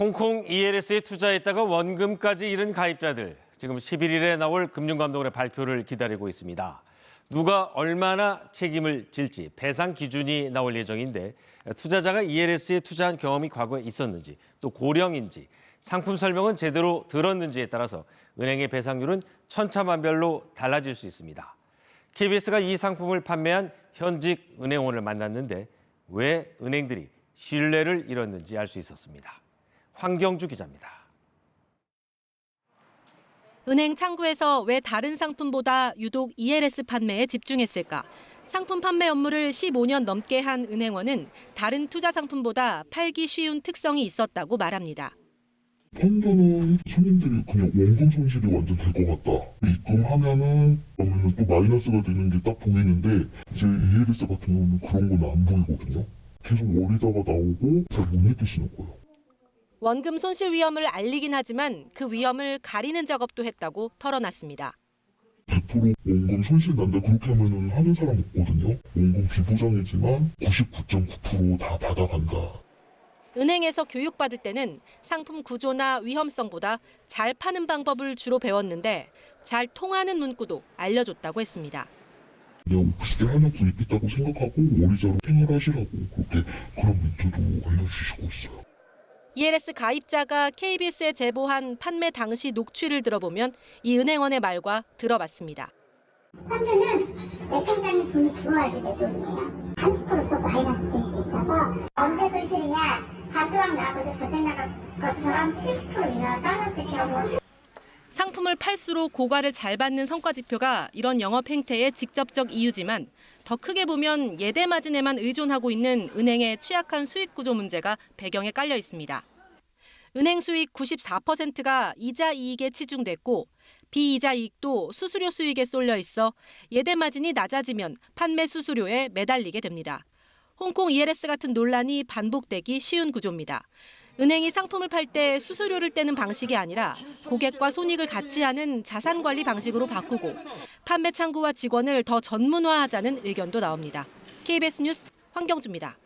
홍콩 ELS에 투자했다가 원금까지 잃은 가입자들 지금 11일에 나올 금융감독원의 발표를 기다리고 있습니다. 누가 얼마나 책임을 질지 배상 기준이 나올 예정인데 투자자가 ELS에 투자한 경험이 과거에 있었는지 또 고령인지 상품 설명은 제대로 들었는지에 따라서 은행의 배상률은 천차만별로 달라질 수 있습니다. KBS가 이 상품을 판매한 현직 은행원을 만났는데 왜 은행들이 신뢰를 잃었는지 알 수 있었습니다. 황경주 기자입니다. 은행 창구에서 왜 다른 상품보다 유독 ELS 판매에 집중했을까? 상품 판매 업무를 15년 넘게 한 은행원은 다른 투자 상품보다 팔기 쉬운 특성이 있었다고 말합니다. 판단은 손님들이 그냥 원금 손실이 완전 될 것 같다. 입금하면은 그러면 또 마이너스가 되는 게 딱 보이는데 이제 ELS 같은 경우는 그런 건 안 보이거든요. 계속 월이자가 나오고 잘 못 느끼시는 거예요. 원금 손실 위험을 알리긴 하지만 그 위험을 가리는 작업도 했다고 털어놨습니다. 100% 원금 손실 난다 그렇게 하면은 하는 사람 없거든요. 원금 비보장이지만 99.9%다 받아간다. 은행에서 교육받을 때는 상품 구조나 위험성보다 잘 파는 방법을 주로 배웠는데 잘 통하는 문구도 알려줬다고 했습니다. 그냥 오피스텔 하나 구입했다고 생각하고 월이자로 생활하시라고 그렇게 그런 문제도 알려주시고 있어요. ELS 가입자가 KBS에 제보한 판매 당시 녹취를 들어보면 이 은행원의 말과 들어봤습니다. 펀드는 내 통장에 돈이 들어와야지 내 돈이에요. 30%또 마이너스 될 수 있어서 언제 손실이냐 반토막 나고도 전쟁 나갈 것처럼 70% 이상 떨어졌을 경우 상품을 팔수록 고가를 잘 받는 성과 지표가 이런 영업 행태의 직접적 이유지만 더 크게 보면 예대 마진에만 의존하고 있는 은행의 취약한 수익 구조 문제가 배경에 깔려 있습니다. 은행 수익 94%가 이자 이익에 치중됐고 비이자 이익도 수수료 수익에 쏠려 있어 예대 마진이 낮아지면 판매 수수료에 매달리게 됩니다. 홍콩 ELS 같은 논란이 반복되기 쉬운 구조입니다. 은행이 상품을 팔 때 수수료를 떼는 방식이 아니라 고객과 손익을 같이 하는 자산 관리 방식으로 바꾸고 판매 창구와 직원을 더 전문화하자는 의견도 나옵니다. KBS 뉴스 황경주입니다.